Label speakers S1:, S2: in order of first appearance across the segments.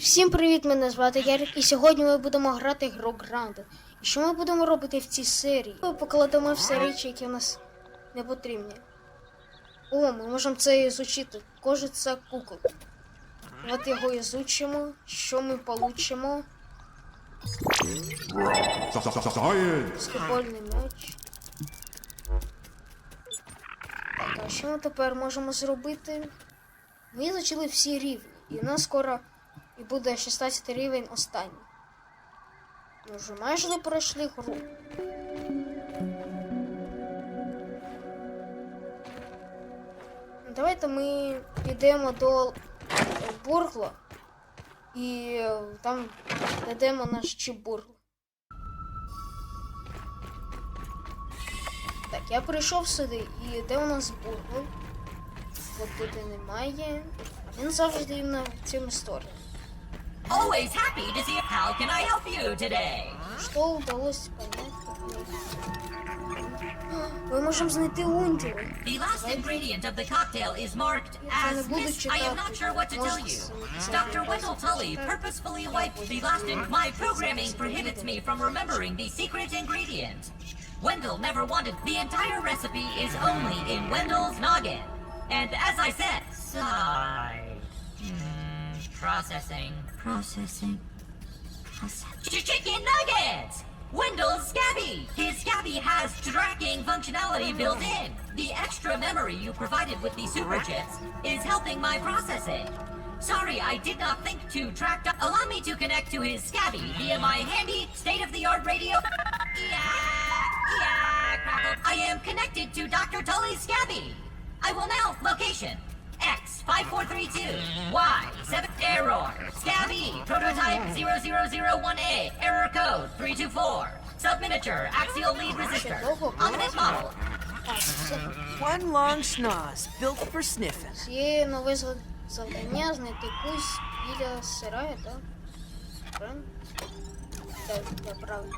S1: Всім привіт! Мене звати Ярик, і сьогодні ми будемо грати гру Гранден. І що ми будемо робити в цій серії? Ми покладемо все речі, які в нас не потрібні. О, ми можемо це ізучити. Кожиця кукол. От його ізучимо, що ми получимо. Скипольний меч. Так, що ми тепер можемо зробити? Ми ізучили всі рівні, і у нас скоро і буде 16 рівень останній. Ми вже майже пройшли гру. Давайте ми підемо до Бургла і е, там знайдемо наш чібургл. Так, я прийшов сюди, і де у нас Бургл? От тут немає. Він завжди на цьому історії.
S2: Always happy to see how can I help you today?
S1: Що вдалося понять? Ми можемо знайти унтіли.
S2: The last ingredient of the cocktail is marked
S1: Я не
S2: as
S1: буду
S2: this. I am not sure what to tell you. Dr. Wendell Tully purposefully wiped the last in my programming prohibits me from remembering the secret ingredient. Wendell never wanted the entire recipe is only in Wendell's noggin. And as I said, sigh. Processing. Processing. Ch- Chicken nuggets! Wendell's Scabby! His Scabby has tracking functionality built in. The extra memory you provided with the super chips is helping my processing. Sorry, I did not think to track. do- Allow me to connect to his Scabby via my handy state-of-the-art radio. Yeah, yeah, crackle. I am connected to Dr. Tully's Scabby. I will now location. X 5432 Y 7 error Scabby prototype 0001A error code 324 subminiature axial lead resistor omnibus model
S1: Так, це
S3: One long schnoz, built for sniffing.
S1: є нове зав- завдання знайти кусь біля сараю, так? Правильно? Так, так, правильно.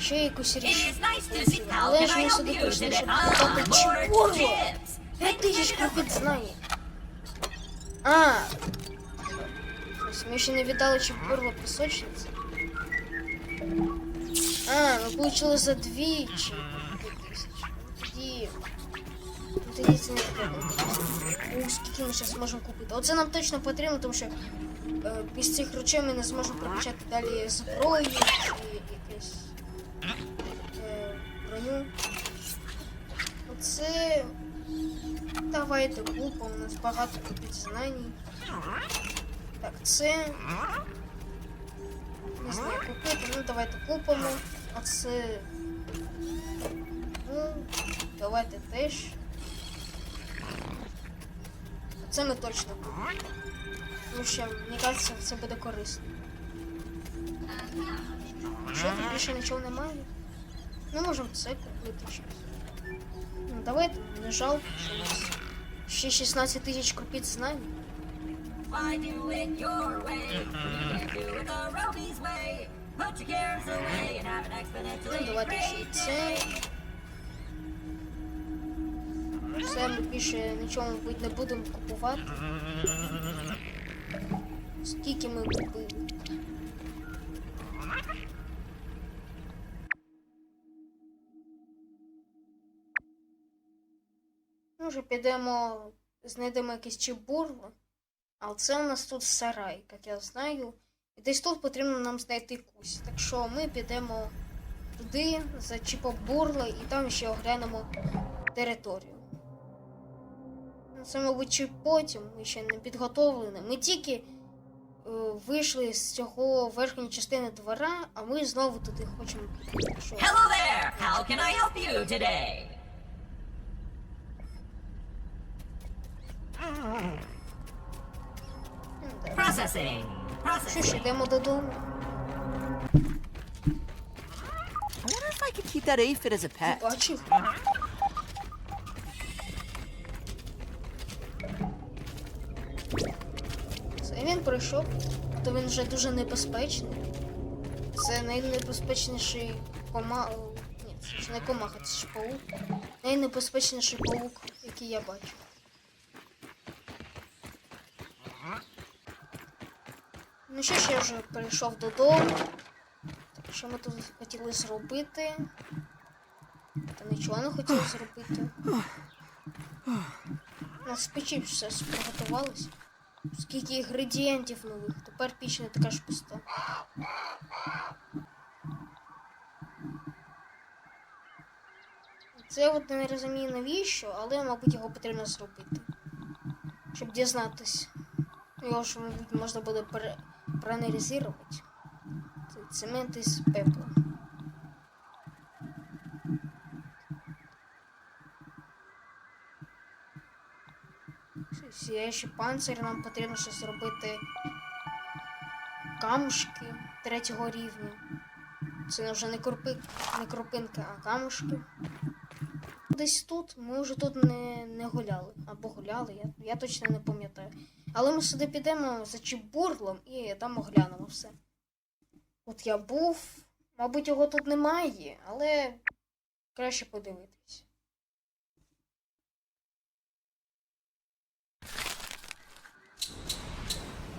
S1: Ще якусь
S2: It
S1: річ.
S2: is nice to see how
S1: Але
S2: can
S1: ж
S2: I
S1: ми
S2: help
S1: сюди
S2: you
S1: прийшли,
S2: today
S1: щоб
S2: Ah,
S1: показати
S2: more
S1: чого. П'ять тисяч копіт знає. А. Ось Ми ще не віддали, чи бурло пісочниці. А, ми получили за ну, Тоді це не треба. У, скільки ми зараз можемо купити. Оце нам точно потрібно, тому що е, без цих речей ми не зможемо прокачати далі зброю чи якесь е, броню. Оце Давайте купимо, у нас багато купить знань. Так, це. Не знаю, купити, ну давайте купимо. А це. Ну, давайте теж. Це ми точно купимо. Тому що, мені кажеться, це буде корисно. Що тут більше нічого немає? Ми можемо це купити щось. Ну, давайте, не жалко, що у нас Ще 16 тисяч копіт знань.
S2: Why do it your way? You do it the Roby's way. Put your cares away and have an
S1: Ну,
S2: exponentially
S1: давайте ще й
S2: great
S1: це. Все, ми більше нічого, мабуть, не будемо купувати. Скільки ми купили? Може, підемо, знайдемо якесь чебурло. Але це у нас тут сарай, як я знаю. І десь тут потрібно нам знайти кусь. Так що ми підемо туди, за чіпобурла, і там ще оглянемо територію. Ну, Це, мабуть, чи потім, ми ще не підготовлені. Ми тільки е, вийшли з цього верхньої частини двора, а ми знову туди хочемо.
S2: Hello there! How can I help you today?
S1: ну, да.
S2: Processing.
S1: що ж,
S2: Processing.
S1: йдемо додому.
S3: I wonder if I could keep that aphid as a pet.
S1: Бачив. Це він пройшов, то він вже дуже небезпечний. Це найнебезпечніший кома. Ні, це ж не комаха, це ж паук. Найнебезпечніший паук, який я бачив. Ну що ж я вже перейшов додому. Так, що ми тут хотіли зробити? Та нічого не хотіли зробити. У нас печі все приготувалось. Скільки інгредієнтів нових. Тепер піч не така ж пуста. Це от не розумію навіщо, але, мабуть, його потрібно зробити. Щоб дізнатись. Його ж, мабуть, можна буде пере... проаналізувати. Це цемент із пепла. Сіяючий панцир нам потрібно ще зробити камушки третього рівня. Це вже не, крупи... не крупинки, а камушки. Десь тут ми вже тут не, не гуляли. Або гуляли, я, я точно не пам'ятаю. Але ми сюди підемо за чебурлом і там оглянемо все. От я був, мабуть, його тут немає, але краще подивитись.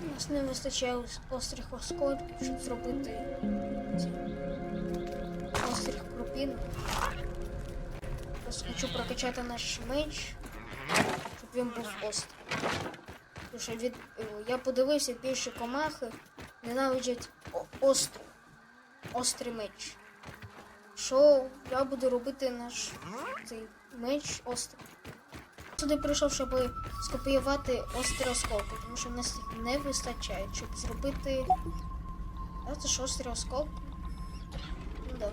S1: У нас не вистачає острих осколків, щоб зробити острих крупін. Хочу прокачати наш меч, щоб він був острий. Що від... е, я подивився, більше комахи ненавидять о- острий. Меч. Що я буду робити наш цей меч острий. Сюди прийшов, щоб скопіювати острі осколки, тому що в нас їх не вистачає, щоб зробити. А це ж острі осколки? Ну да.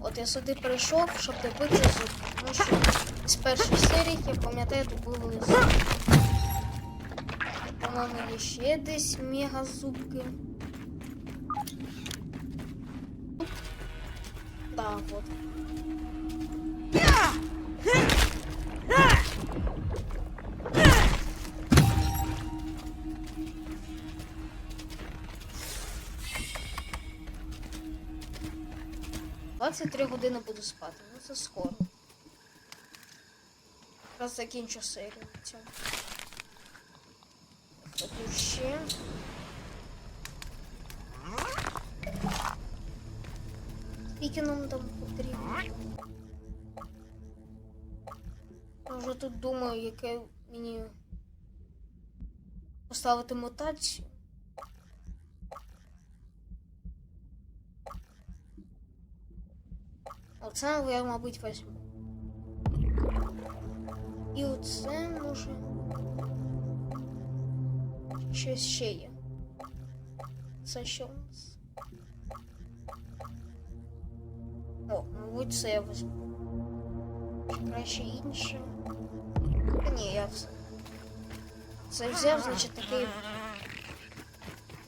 S1: От я сюди прийшов, щоб добити зуб, тому що з перших серій, я пам'ятаю, добили зуб. По-моєму, ще десь мега зубки. Да, вот. Двадцять три години буду спати. Ну це скоро. Якраз закінчу серію цьому. Нам там потрібно? Я вже тут думаю, яке мені поставити мутацію. Оце я, мабуть, візьму. І оце може. Щось ще є. Це що у нас? О, мабуть, це я візьму. Краще інше. Та ні, я все. Це взяв, значить такий.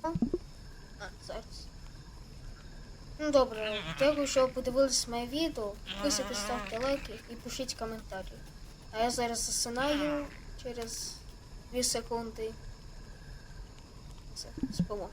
S1: А, зараз. Ну добре, дякую, що ви подивились моє відео. Підписуйтесь, ставте лайки і пишіть коментарі. А я зараз засинаю через 2 секунди. Все, спимо.